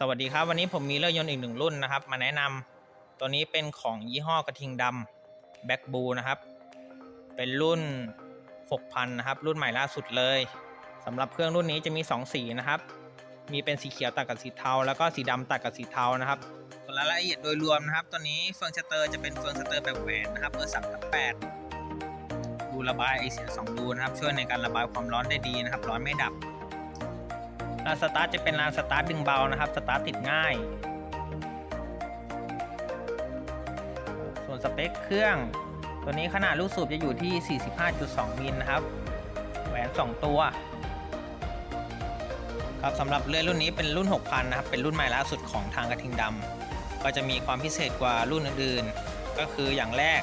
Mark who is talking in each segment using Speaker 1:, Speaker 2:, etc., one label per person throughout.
Speaker 1: สวัสดีครับ วันนี้ผมมีเรือยนต์อีกหนึ่งรุ่นนะครับ มาแนะนำตัวนี้เป็นของยี่ห้อกระทิงดำแบ็กบูนะครับ เป็นรุ่น 6,000 นะครับ รุ่นใหม่ล่าสุดเลยสำหรับเครื่องรุ่นนี้จะมี 2 สีนะครับ มีเป็นสีเขียวตัดกับสีเทา แล้วก็สีดำตัดกับสีเทานะครับส่วนรายละเอียดโดยรวมนะครับ ตัวนี้เฟืองสเตอร์จะเป็นเฟืองสเตอร์แบบแหวนนะครับเบอร์สามทับแปดดูระบายไอเสียสองรูนะครับ ช่วยในการระบายความร้อนได้ดีนะครับ ร้อนไม่ดับ ลานสตาร์ทจะเป็นลานสตาร์ทดึงเบานะครับ สตาร์ทติดง่าย ส่วนสเปคเครื่อง ตัวนี้ขนาดลูกสูบจะอยู่ที่ 45.2 มิลนะครับ แหวน 2 ตัว ครับสำหรับเรือรุ่นนี้เป็นรุ่น 6,000 นะครับ เป็นรุ่นใหม่ล่าสุดของทางกระทิงดำ ก็จะมีความพิเศษกว่ารุ่นอื่นๆ ก็คืออย่างแรก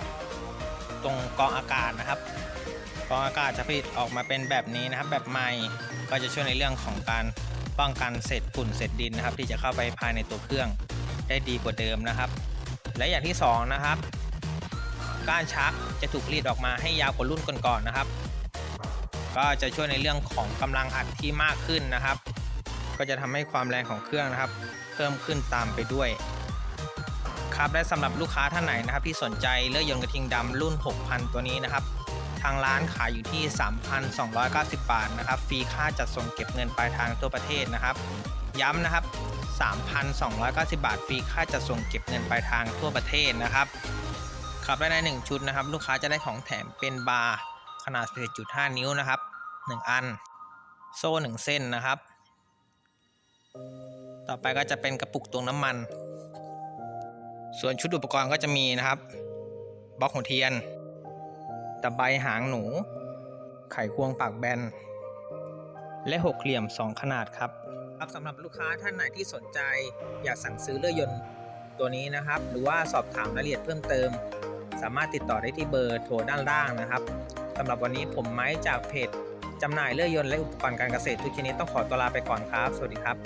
Speaker 1: ตรงกองอากาศนะครับ กรองอากาศจะผลิตออกมาเป็นแบบนี้นะครับ แบบใหม่ก็จะช่วยในเรื่องของการป้องกันเศษฝุ่นเศษดินนะครับ ที่จะเข้าไปภายในตัวเครื่องได้ดีกว่าเดิมนะครับ และอย่างที่สองนะครับ ก้านชักจะถูกรีดออกมาให้ยาวกว่ารุ่นก่อนๆนะครับ ก็จะช่วยในเรื่องของกำลังอัดที่มากขึ้นนะครับ ก็จะทำให้ความแรงของเครื่องนะครับ เพิ่มขึ้นตามไปด้วยครับและสำหรับลูกค้าท่านไหนนะครับ ที่สนใจเลือกยนต์กระทิงดำรุ่น 6,000 ตัวนี้นะครับ ทางร้านขายอยู่ที่ 3,290 บาทนะครับ ฟรีค่าจัดส่งเก็บเงินปลายทางทั่วประเทศนะครับ ย้ำนะครับ 3,290 บาท ฟรีค่าจัดส่งเก็บเงินปลายทางทั่วประเทศนะครับครับและใน 1 ชุดนะครับ ลูกค้าจะได้ของแถมเป็นบาร์ขนาด 11.5 นิ้วนะครับ 1 อัน โซ่ 1 เส้นนะครับ ต่อไปก็จะเป็นกระปุกตวงน้ำมัน ส่วนชุดอุปกรณ์ก็จะมีนะครับบล็อกหัวเทียน ตะไบหางหนู ไขควงปากแบน และหกเหลี่ยม 2 ขนาดครับครับสำหรับลูกค้าท่านไหนที่สนใจ อยากสั่งซื้อเรือยนต์ตัวนี้นะครับ หรือว่าสอบถามรายละเอียดเพิ่มเติม สามารถติดต่อได้ที่เบอร์โทรด้านล่างนะครับสำหรับวันนี้ผมไม้จากเพจจำหน่ายเรือยนต์และอุปกรณ์การเกษตรทุกชนิดต้องขอตัวลาไปก่อนครับ สวัสดีครับ